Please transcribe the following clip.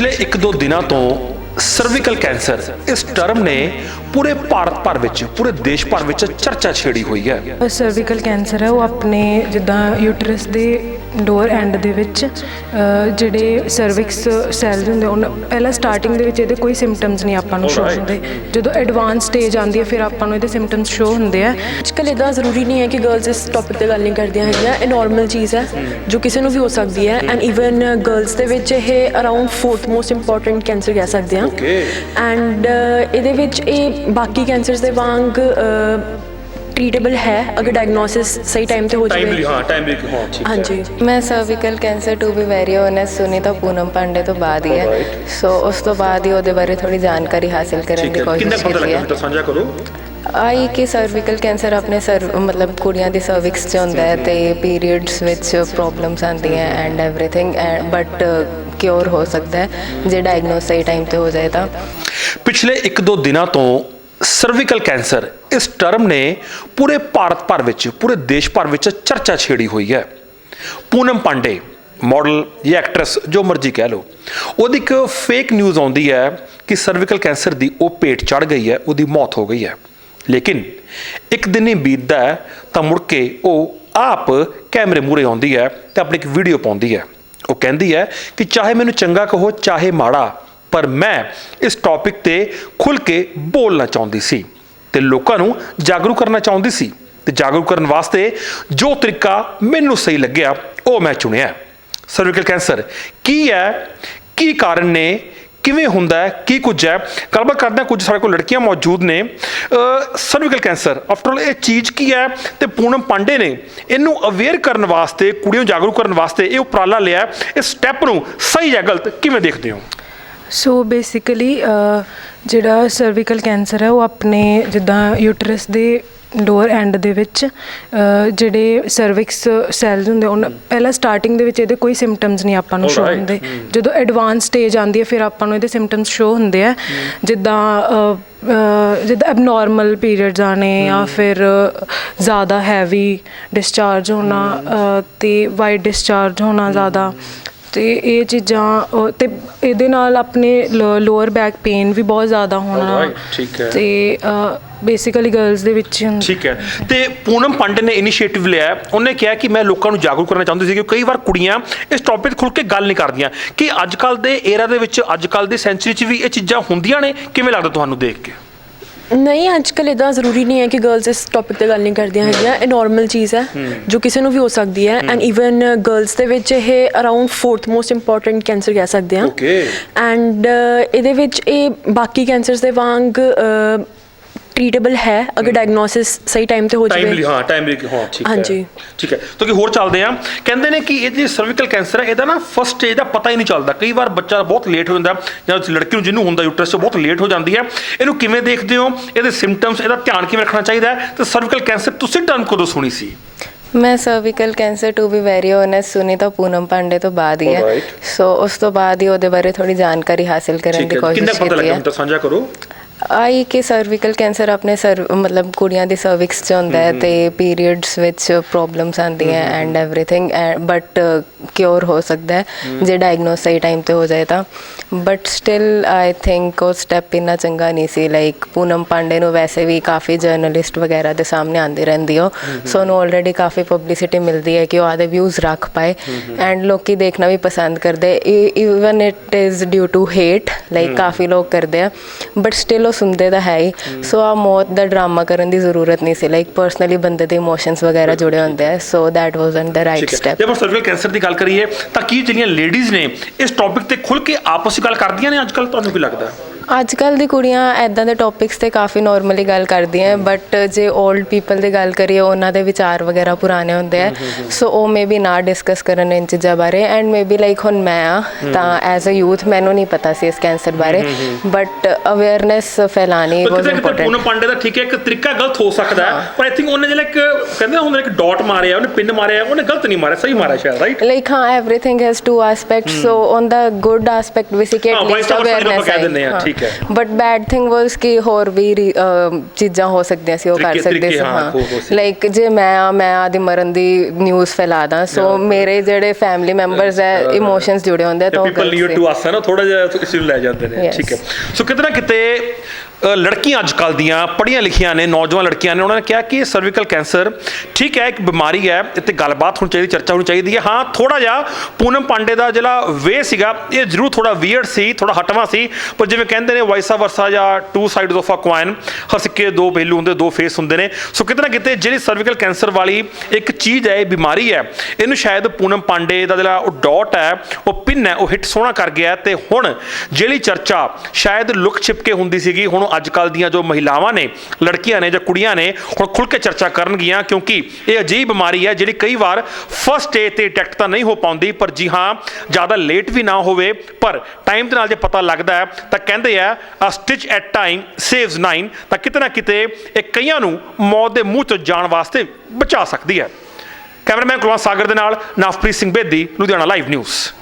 ਪਿਛਲੇ 1-2 ਦਿਨਾਂ ਤੋਂ ਸਰਵੀਕਲ ਕੈਂਸਰ ਇਸ ਟਰਮ ਨੇ ਪੂਰੇ ਭਾਰਤ ਭਰ ਵਿੱਚ ਪੂਰੇ ਦੇਸ਼ ਭਰ ਵਿੱਚ ਚਰਚਾ ਛੇੜੀ ਹੋਈ ਹੈ। ਸਰਵੀਕਲ ਕੈਂਸਰ ਹੈ ਉਹ ਆਪਣੇ ਜਿੱਦਾਂ ਯੂਟਰਸ ਦੇ ਡੋਰ ਐਂਡ ਦੇ ਵਿੱਚ ਜਿਹੜੇ ਸਰਵਿਕਸ ਸੈਲਸ ਹੁੰਦੇ ਉਹਨਾਂ ਪਹਿਲਾਂ ਸਟਾਰਟਿੰਗ ਦੇ ਵਿੱਚ ਇਹਦੇ ਕੋਈ ਸਿੰਪਟਮਸ ਨਹੀਂ ਆਪਾਂ ਨੂੰ ਸ਼ੋ. ਹੁੰਦੇ। ਜਦੋਂ ਐਡਵਾਂਸ ਸਟੇਜ ਆਉਂਦੀ ਹੈ ਫਿਰ ਆਪਾਂ ਨੂੰ ਇਹਦੇ ਸਿੰਪਟਮਸ ਸ਼ੋ ਹੁੰਦੇ ਆ। ਅੱਜਕੱਲ ਇਦਾਂ ਜ਼ਰੂਰੀ ਨਹੀਂ ਹੈ ਕਿ ਗਰਲਸ ਇਸ ਟੌਪਿਕ ਤੇ ਗੱਲ ਨਹੀਂ ਕਰਦੀਆਂ ਹੈਗੀਆਂ। ਇਹ ਨਾਰਮਲ ਚੀਜ਼ ਹੈ ਜੋ ਕਿਸੇ ਨੂੰ ਵੀ ਹੋ ਸਕਦੀ ਹੈ। ਐਂਡ ਇਵਨ ਗਰਲਸ ਦੇ ਵਿੱਚ ਇਹ around fourth most important cancer ਕਹਿ ਸਕਦੇ ਹਾਂ। Okay. ਐਂਡ ਇਹਦੇ ਵਿੱਚ ਇਹ ਬਾਕੀ ਕੈਂਸਰਸ ਦੇ ਵਾਂਗ ਟ੍ਰੀਟੇਬਲ ਹੈ ਅਗਰ ਡਾਇਗਨੋਸਿਸ ਸਹੀ ਟਾਈਮ ਤੇ ਹੋ ਜਾਵੇ। ਹਾਂ ਟਾਈਮਲੀ ਹਾਂ ਠੀਕ ਹਾਂਜੀ। ਮੈਂ cervical cancer to be very honest ਸੁਣੀ ਤਾਂ ਪੂਨਮ ਪਾਂਡੇ ਤੋਂ ਬਾਅਦ ਹੀ ਹੈ। ਸੋ ਉਸ ਤੋਂ ਬਾਅਦ ਹੀ ਉਹਦੇ ਬਾਰੇ ਥੋੜੀ ਜਾਣਕਾਰੀ ਹਾਸਿਲ ਕਰਨ ਦੀ ਕੋਸ਼ਿਸ਼ ਕੀਤੀ ਹੈ। ਸਾਂਝਾ ਕਰੋ। ਆਈ ਕਿ ਸਰਵਿਕਲ ਕੈਂਸਰ ਆਪਣੇ ਸਰ ਮਤਲਬ ਕੁੜੀਆਂ ਦੀ ਸਰਵਿਕਸ 'ਚ ਹੁੰਦਾ ਹੈ ਤੇ ਪੀਰੀਅਡਸ ਵਿੱਚ ਪ੍ਰੋਬਲਮਸ ਆਉਂਦੀਆਂ ਐਂਡ ਐਵਰੀਥਿੰਗ ਬਟ ਕਿਉਰ ਹੋ ਸਕਦਾ ਹੈ, ਜੇ ਡਾਇਗਨੋਸ ਸਹੀ ਟਾਈਮ ਤੇ ਹੋ ਜਾਏ ਤਾਂ। ਪਿਛਲੇ 1-2 ਦਿਨਾਂ ਤੋਂ ਸਰਵੀਕਲ ਕੈਂਸਰ ਇਸ ਟਰਮ ਨੇ ਪੂਰੇ ਭਾਰਤ ਭਰ ਵਿੱਚ, ਪੂਰੇ ਦੇਸ਼ ਭਰ ਵਿੱਚ ਚਰਚਾ ਛੇੜੀ ਹੋਈ ਹੈ। ਪੂਨਮ ਪਾਂਡੇ ਮਾਡਲ ਜਾਂ ਐਕਟਰੈਸ ਜੋ ਮਰਜ਼ੀ ਕਹਿ ਲਓ, ਉਹਦੀ ਇੱਕ ਫੇਕ ਨਿਊਜ਼ ਆਉਂਦੀ ਹੈ ਕਿ ਸਰਵੀਕਲ ਕੈਂਸਰ ਦੀ ਉਹ ਪੇਟ ਚੜ ਗਈ ਹੈ, ਉਹਦੀ ਮੌਤ ਹੋ ਗਈ ਹੈ। ਲੇਕਿਨ ਇੱਕ ਦਿਨ ਹੀ ਬੀਤਦਾ ਤਾਂ ਮੁੜ ਕੇ ਉਹ ਆਪ ਕੈਮਰੇ ਮੂਹਰੇ ਆਉਂਦੀ ਹੈ ਤੇ ਆਪਣੀ ਇੱਕ ਵੀਡੀਓ ਪਾਉਂਦੀ ਹੈ। ਉਹ ਕਹਿੰਦੀ ਹੈ ਕਿ ਚਾਹੇ ਮੈਨੂੰ ਚੰਗਾ ਕਹੋ, ਚਾਹੇ ਮਾੜਾ, ਪਰ ਮੈਂ ਇਸ ਟੌਪਿਕ ਤੇ ਖੁੱਲ ਕੇ ਬੋਲਣਾ ਚਾਹੁੰਦੀ ਸੀ ਤੇ ਲੋਕਾਂ ਨੂੰ ਜਾਗਰੂਕ ਕਰਨਾ ਚਾਹੁੰਦੀ ਸੀ ਤੇ ਜਾਗਰੂਕ ਕਰਨ ਵਾਸਤੇ ਜੋ ਤਰੀਕਾ ਮੈਨੂੰ ਸਹੀ ਲੱਗਿਆ, ਉਹ ਮੈਂ ਚੁਣਿਆ। ਸਰਵੀਕਲ ਕੈਂਸਰ ਕੀ ਹੈ? ਕੀ ਕਾਰਨ ਨੇ ਕਿਵੇਂ ਹੁੰਦਾ ਹੈ, ਕੀ ਕੁਝ ਹੈ? ਗੱਲਬਾਤ ਕਰਦੇ ਹਾਂ, ਕੁਝ ਸਾਡੇ ਕੋਲ ਲੜਕੀਆਂ ਮੌਜੂਦ ਨੇ। ਸਰਵੀਕਲ ਕੈਂਸਰ ਆਫਟਰ ਆਲ ਇਹ ਚੀਜ਼ ਕੀ ਹੈ ਤੇ ਪੂਨਮ ਪਾਂਡੇ ਨੇ ਇਹਨੂੰ ਅਵੇਅਰ ਕਰਨ ਵਾਸਤੇ, ਕੁੜੀਆਂ ਨੂੰ ਜਾਗਰੂਕ ਕਰਨ ਵਾਸਤੇ ਇਹ ਉਪਰਾਲਾ ਲਿਆ ਹੈ। ਇਸ ਸਟੈਪ ਨੂੰ ਸਹੀ ਜਾਂ ਗਲਤ ਕਿਵੇਂ ਦੇਖਦੇ ਹੋ? ਸੋ ਬੇਸਿਕਲੀ ਜਿਹੜਾ ਸਰਵੀਕਲ ਕੈਂਸਰ ਹੈ ਉਹ ਆਪਣੇ ਜਿੱਦਾਂ ਯੂਟਰਸ ਦੇ ਡੋਰ ਐਂਡ ਦੇ ਵਿੱਚ ਜਿਹੜੇ ਸਰਵਿਕਸ ਸੈਲਸ ਹੁੰਦੇ ਉਹਨਾਂ ਪਹਿਲਾਂ ਸਟਾਰਟਿੰਗ ਦੇ ਵਿੱਚ ਇਹਦੇ ਕੋਈ ਸਿੰਪਟਮਸ ਨਹੀਂ ਆਪਾਂ ਨੂੰ ਸ਼ੋ Alright. ਹੁੰਦੇ। ਜਦੋਂ ਐਡਵਾਂਸ ਸਟੇਜ ਆਉਂਦੀ ਹੈ ਫਿਰ ਆਪਾਂ ਨੂੰ ਇਹਦੇ ਸਿੰਪਟਮਸ ਸ਼ੋ ਹੁੰਦੇ ਆ। ਜਿੱਦਾਂ ਅਹ, ਅਹ, ਜਿੱਦਾਂ ਐਬਨੋਰਮਲ ਪੀਰੀਅਡਸ ਆਣੇ ਜਾਂ ਫਿਰ ਜ਼ਿਆਦਾ ਹੈਵੀ ਡਿਸਚਾਰਜ ਹੋਣਾ ਅਹ, ਤੇ ਵਾਈਟ ਡਿਸਚਾਰਜ ਹੋਣਾ ਜ਼ਿਆਦਾ। ਤੇ ਇਹ ਚੀਜ਼ਾਂ ਅਹ, ਤੇ ਇਹਦੇ ਨਾਲ ਆਪਣੇ ਲੋਅਰ ਬੈਕ ਪੇਨ ਵੀ ਬਹੁਤ ਜ਼ਿਆਦਾ ਹੋਣਾ। Alright, ਠੀਕ ਹੈ। ਤੇ ਬੇਸਿਕਲੀ ਗਰਲਸ ਦੇ ਵਿੱਚ ਹੀ ਹੁੰਦਾ ਠੀਕ ਹੈ। ਤੇ ਪੂਨਮ ਪਾਂਡੇ ਨੇ ਇਨੀਸ਼ੀਏਟਿਵ ਲਿਆ ਹੈ। ਉਹਨੇ ਕਿਹਾ ਕਿ ਮੈਂ ਲੋਕਾਂ ਨੂੰ ਜਾਗਰੂਕ ਕਰਨਾ ਚਾਹੁੰਦੀ ਸੀ ਕਿ ਕਈ ਵਾਰ ਕੁੜੀਆਂ ਇਸ ਟੌਪਿਕ ਖੁੱਲ ਕੇ ਗੱਲ ਨਹੀਂ ਕਰਦੀਆਂ। ਕਿ ਅੱਜ ਕੱਲ ਦੇ ਏਰਾ ਦੇ ਵਿੱਚ ਅੱਜ ਕੱਲ ਦੀ ਸੈਂਚੁਰੀ 'ਚ ਵੀ ਇਹ ਚੀਜ਼ਾਂ ਹੁੰਦੀਆਂ ਨੇ? ਕਿਵੇਂ ਲੱਗਦਾ ਤੁਹਾਨੂੰ ਦੇਖ ਕੇ? ਨਹੀਂ ਅੱਜਕੱਲ ਇਦਾਂ ਜ਼ਰੂਰੀ ਨਹੀਂ ਹੈ ਕਿ ਗਰਲਸ ਇਸ ਟੌਪਿਕ ਤੇ ਗੱਲ ਨਹੀਂ ਕਰਦੀਆਂ ਹੈਗੀਆਂ ਇਹ ਨਾਰਮਲ ਚੀਜ਼ ਹੈ ਜੋ ਕਿਸੇ ਨੂੰ ਵੀ ਹੋ ਸਕਦੀ ਹੈ। ਐਂਡ ਇਵਨ ਗਰਲਸ ਦੇ ਵਿੱਚ ਇਹ around fourth most important cancer ਕਹਿ ਸਕਦੇ ਹਾਂ. ਐਂਡ ਇਹਦੇ ਵਿੱਚ ਇਹ ਬਾਕੀ ਕੈਂਸਰਸ ਦੇ ਵਾਂਗ ਟ੍ਰੀਟੇਬਲ ਹੈ ਅਗਰ ਡਾਇਗਨੋਸਿਸ ਸਹੀ ਟਾਈਮ ਤੇ ਹੋ ਜਾਵੇ। ਹਾਂ ਟਾਈਮਲੀ ਹਾਂ ਠੀਕ ਹੈ। ਹਾਂਜੀ। ਠੀਕ ਹੈ। ਤਾਂ ਕਿ ਹੋਰ ਚੱਲਦੇ ਆ ਕਹਿੰਦੇ ਨੇ ਕਿ ਇਹ ਜਿਹੜੀ ਸਰਵੀਕਲ ਕੈਂਸਰ ਹੈ ਇਹਦਾ ਨਾ ਫਸਟ ਸਟੇਜ ਦਾ ਪਤਾ ਹੀ ਨਹੀਂ ਚੱਲਦਾ। ਕਈ ਵਾਰ ਬੱਚਾ ਬਹੁਤ ਲੇਟ ਹੋ ਜਾਂਦਾ ਜਾਂ ਉਸ ਲੜਕੀ ਨੂੰ ਜਿਹਨੂੰ ਹੁੰਦਾ ਯੂਟਰਸ ਬਹੁਤ ਲੇਟ ਹੋ ਜਾਂਦੀ ਹੈ। ਇਹਨੂੰ ਕਿਵੇਂ ਦੇਖਦੇ ਹੋ? ਇਹਦੇ ਸਿੰਪਟਮਸ ਇਹਦਾ ਧਿਆਨ ਕਿਵੇਂ ਰੱਖਣਾ ਚਾਹੀਦਾ ਹੈ? ਤੇ ਸਰਵੀਕਲ ਕੈਂਸਰ ਤੁਸੀਂ ਟਰਮ ਕਦੋਂ ਸੁਣੀ ਸੀ? ਮੈਂ cervical cancer to be very honest ਸੁਣੀ ਤਾਂ ਪੂਨਮ ਪਾਂਡੇ ਤੋਂ ਬਾਅਦ ਹੀ ਹੈ। Alright. ਸੋ ਉਸ ਤੋਂ ਬਾਅਦ ਹੀ ਉਹਦੇ ਬਾਰੇ ਥੋੜੀ ਜਾਣਕਾਰੀ ਹਾਸਿਲ ਕਰਨ ਦੀ ਕਿੰਨਾ ਕੋਸ਼ਿਸ਼ ਪਤਾ ਕੀਤੀ ਲੱਗਾ ਹੈ। ਮੈਨੂੰ ਤਾਂ ਸਾਂਝਾ ਕਰੋ। ਆਈ ਕਿ ਸਰਵਿਕਲ ਕੈਂਸਰ ਆਪਣੇ ਸਰ ਮਤਲਬ ਕੁੜੀਆਂ ਦੀ ਸਰਵਿਕਸ 'ਚ ਹੁੰਦਾ ਹੈ ਤੇ ਪੀਰੀਅਡਸ ਵਿੱਚ ਪ੍ਰੋਬਲਮਸ ਆਉਂਦੀਆਂ ਐਂਡ ਐਵਰੀਥਿੰਗ ਬਟ ਕਿਉਰ ਹੋ ਸਕਦਾ ਹੈ ਜੇ ਡਾਇਗਨੋਸ ਸਹੀ ਟਾਈਮ ਤੇ ਹੋ ਜਾਏ ਤਾਂ। ਬਟ ਸਟਿਲ ਆਈ ਥਿੰਕ ਉਹ ਸਟੈਪ ਇੰਨਾ ਚੰਗਾ ਨਹੀਂ ਸੀ ਲਾਈਕ ਪੂਨਮ ਪਾਂਡੇ ਨੂੰ ਵੈਸੇ ਵੀ ਕਾਫੀ ਜਰਨਲਿਸਟ ਵਗੈਰਾ ਦੇ ਸਾਹਮਣੇ ਆਉਂਦੀ ਰਹਿੰਦੀ ਹੋ ਸੋ ਉਹਨੂੰ ਆਲਰੇਡੀ ਕਾਫੀ ਪਬਲਿਸਿਟੀ ਮਿਲਦੀ ਹੈ ਕਿ ਉਹ ਆਦੇ ਵਿਊਜ਼ ਰੱਖ ਪਾਏ। ਐਂਡ ਲੋਕੀ ਦੇਖਣਾ ਵੀ ਪਸੰਦ ਕਰਦੇ even it is due to hate like ਕਾਫੀ ਲੋਕ ਕਰਦੇ ਆ। ਬਟ ਸਟਿਲ ਉਹ ਸੁਣਦੇ ਤਾਂ ਹੈ ਹੀ। ਸੋ ਆ ਮੌਤ ਦਾ ਡਰਾਮਾ ਕਰਨ ਦੀ ਜ਼ਰੂਰਤ ਨਹੀਂ ਸੀ। ਲਾਈਕ ਪਰਸਨਲੀ ਬੰਦੇ ਦੇ ਇਮੋਸ਼ਨਸ ਵਗੈਰਾ ਜੁੜੇ ਹੁੰਦੇ ਆ। So that wasn't the right step ਜੇ ਆਪਾਂ ਸਰਵੀਕਲ ਕੈਂਸਰ ਦੀ ਗੱਲ ਕਰੀਏ ਤਾਂ ਕੀ ਜਿਹੜੀਆਂ ਲੇਡੀਜ਼ ਨੇ ਇਸ ਟੌਪਿਕ ਤੇ ਖੁੱਲ ਕੇ ਆਪਸ ਵਿੱਚ ਗੱਲ ਕਰਦੀਆਂ ਨੇ ਅੱਜ ਕੱਲ ਤੁਹਾਨੂੰ ਕੀ ਲੱਗਦਾ? ਅੱਜ ਕੱਲ ਦੀ ਕੁੜੀਆਂ ਐਦਾਂ ਦੇ ਟੌਪਿਕਸ ਤੇ ਕਾਫੀ ਨਾਰਮਲੀ ਗੱਲ ਕਰਦੀਆਂ ਬਟ ਜੇ 올ਡ ਪੀਪਲ ਦੀ ਗੱਲ ਕਰੀਏ ਉਹਨਾਂ ਦੇ ਵਿਚਾਰ ਵਗੈਰਾ ਪੁਰਾਣੇ ਹੁੰਦੇ ਆ ਸੋ ਉਹ ਮੇਬੀ ਨਾ ਡਿਸਕਸ ਕਰਨ ਇਨ ਚੀਜ਼ਾਂ ਬਾਰੇ ਐਂਡ ਮੇਬੀ ਲਾਈਕ ਹੁਣ ਮੈਂ ਆ ਤਾਂ ਐਜ਼ ਅ ਯੂਥ ਮੈਨੂੰ ਨਹੀਂ ਪਤਾ ਸੀ ਇਸ ਕੈਂਸਰ ਬਾਰੇ ਬਟ ਅਵੇਅਰਨੈਸ ਫੈਲਾਣੀ ਵਾਸ ਇੰਪੋਰਟੈਂਟ ਪੂਨਮ ਪਾਂਡੇ ਦਾ ਠੀਕ ਹੈ ਇੱਕ ਤਰੀਕਾ ਗਲਤ ਹੋ ਸਕਦਾ ਹੈ ਪਰ ਆਈ ਥਿੰਕ ਉਹਨੇ ਜਿਹੜਾ ਇੱਕ ਕਹਿੰਦੇ ਹੁੰਦਾ ਇੱਕ ਡਾਟ ਮਾਰਿਆ ਉਹਨੇ ਪਿੰਨ ਮਾਰਿਆ ਉਹਨੇ ਗਲਤ ਨਹੀਂ ਮਾਰਿਆ ਸਹੀ ਮਾਰਿਆ ਸ਼ਾਇਦ right like huh everything has two aspects so on the good aspect we seek ਹਾਂ at ਵਾਈਸ least ਆਪਾਂ awareness ਕਹਿ ਆਈ। ਦਿੰਦੇ ਆ ਹਾਂ। ਠੀਕ ਠੀਕ ਹੈ। ਬਟ ਬੈਡ ਥਿੰਗ ਵਾਸ ਕਿ ਹੋਰ ਵੀ ਰੀ- ਅਹ ਚੀਜ਼ਾਂ ਹੋ ਸਕਦੀਆਂ ਸੀ ਉਹ ਕਰ ਤਰੀਕੇ- ਸਕਦੇ ਤਰੀਕੇ, ਸੀ ਹਾਂ, ਹੋ- ਹੋ ਸੀ। ਲਾਈਕ ਜੇ ਮੈਂ ਆ ਮੈਂ ਆਦੀ ਮਰਨ ਦੀ ਨਿਊਜ਼ ਫੈਲਾ ਦਾਂ ਸੋ ਮੇਰੇ ਜਿਹੜੇ ਫੈਮਿਲੀ ਮੈਂਬਰਸ ਹੈ ਇਮੋਸ਼ਨਸ ਜੁੜੇ ਹੁੰਦੇ ਆ ਤਾਂ ਉਹ ਪੀਪਲ ਗਲਤ ਨੀਡ ਸੀ। ਟੂ ਹੈ ਨਾ ਥੋੜਾ ਜਿਹਾ ਇਸ ਨੂੰ ਲੈ ਜਾਂਦੇ ਨੇ Yes. ਠੀਕ ਹੈ ਸੋ ਕਿਤੇ ਨਾ ਕਿਤੇ ਲੜਕੀਆਂ ਅੱਜ ਕੱਲ ਦੀਆਂ ਪੜ੍ਹੀਆਂ ਲਿਖੀਆਂ ਨੇ, ਨੌਜਵਾਨ ਲੜਕੀਆਂ ਨੇ, ਉਹਨਾਂ ਨੇ ਕਿਹਾ ਕਿ ਸਰਵੀਕਲ ਕੈਂਸਰ ਠੀਕ ਹੈ, ਇੱਕ ਬਿਮਾਰੀ ਹੈ, ਇੱਥੇ ਗੱਲਬਾਤ ਹੋਣੀ ਚਾਹੀਦੀ, ਚਰਚਾ ਹੋਣੀ ਚਾਹੀਦੀ ਹੈ। ਹਾਂ ਥੋੜਾ ਜਿਹਾ ਪੂਨਮ ਪਾਂਡੇ ਦਾ ਜਿਹੜਾ ਵੇ ਸੀਗਾ, ਇਹ ਜ਼ਰੂਰ ਥੋੜਾ ਵੀਅਰਡ ਸੀ ਥੋੜਾ ਹਟਵਾ ਸੀ, ਪਰ ਜਿਵੇਂ ਕਹਿੰਦੇ ਨੇ ਵਾਈਸਾ ਵਰਸਾ ਜਾਂ two sides of a coin ਹਰ ਸਿੱਕੇ ਦੇ ਦੋ ਪਹਿਲੂ ਹੁੰਦੇ, ਦੋ ਫੇਸ ਹੁੰਦੇ ਨੇ। ਸੋ ਕਿਤੇ ਨਾ ਕਿਤੇ ਜਿਹੜੀ ਸਰਵੀਕਲ ਕੈਂਸਰ ਵਾਲੀ ਇੱਕ ਚੀਜ਼ ਹੈ, ਇਹ ਬਿਮਾਰੀ ਹੈ, ਇਹਨੂੰ ਸ਼ਾਇਦ ਪੂਨਮ ਪਾਂਡੇ ਦਾ ਜਿਹੜਾ ਉਹ ਡਾਟ ਹੈ, ਉਹ ਪਿੰਨ ਹੈ, ਉਹ ਹਿੱਟ ਸੋਹਣਾ ਕਰ ਗਿਆ ਹੈ। ਤੇ ਹੁਣ ਜਿਹੜੀ ਚਰਚਾ ਸ਼ਾਇਦ ਲੁਕ ਛਿਪ ਕੇ ਹੁੰਦੀ ਸੀਗੀ, ਹੁਣ ਅੱਜ ਕੱਲ ਦੀਆਂ ਜੋ ਮਹਿਲਾਵਾਂ ਨੇ, ਲੜਕੀਆਂ ਨੇ ਜਾਂ ਕੁੜੀਆਂ ਨੇ, ਹੁਣ ਖੁੱਲ ਕੇ ਚਰਚਾ ਕਰਨਗੀਆਂ, ਕਿਉਂਕਿ ਇਹ ਅਜਿਹੀ ਬਿਮਾਰੀ ਹੈ ਜਿਹੜੀ ਕਈ ਵਾਰ ਫਸਟ ਏਜ ਤੇ ਡਿਟੈਕਟ ਤਾਂ ਨਹੀਂ ਹੋ ਪਾਉਂਦੀ, ਪਰ ਜੀ ਹਾਂ, ਜ਼ਿਆਦਾ ਲੇਟ ਵੀ ਨਾ ਹੋਵੇ, ਪਰ ਟਾਈਮ ਦੇ ਨਾਲ ਜੇ ਪਤਾ ਲੱਗਦਾ ਹੈ, ਤਾਂ ਕਹਿੰਦੇ ਆ a stitch at time saves 9 ਤਾਂ ਕਿਤੇ ਨਾ ਕਿਤੇ ਇਹ ਕਈਆਂ ਨੂੰ ਮੌਤ ਦੇ ਮੂੰਹ ਤੋਂ ਜਾਣ ਵਾਸਤੇ ਬਚਾ ਸਕਦੀ ਹੈ। ਕੈਮਰਾਮੈਨ ਕੁਲਵੰਤ ਸਾਗਰ ਦੇ ਨਾਲ ਨਵਪ੍ਰੀਤ ਸਿੰਘ ਬੇਦੀ, ਲੁਧਿਆਣਾ ਲਾਈਵ ਨਿਊਜ਼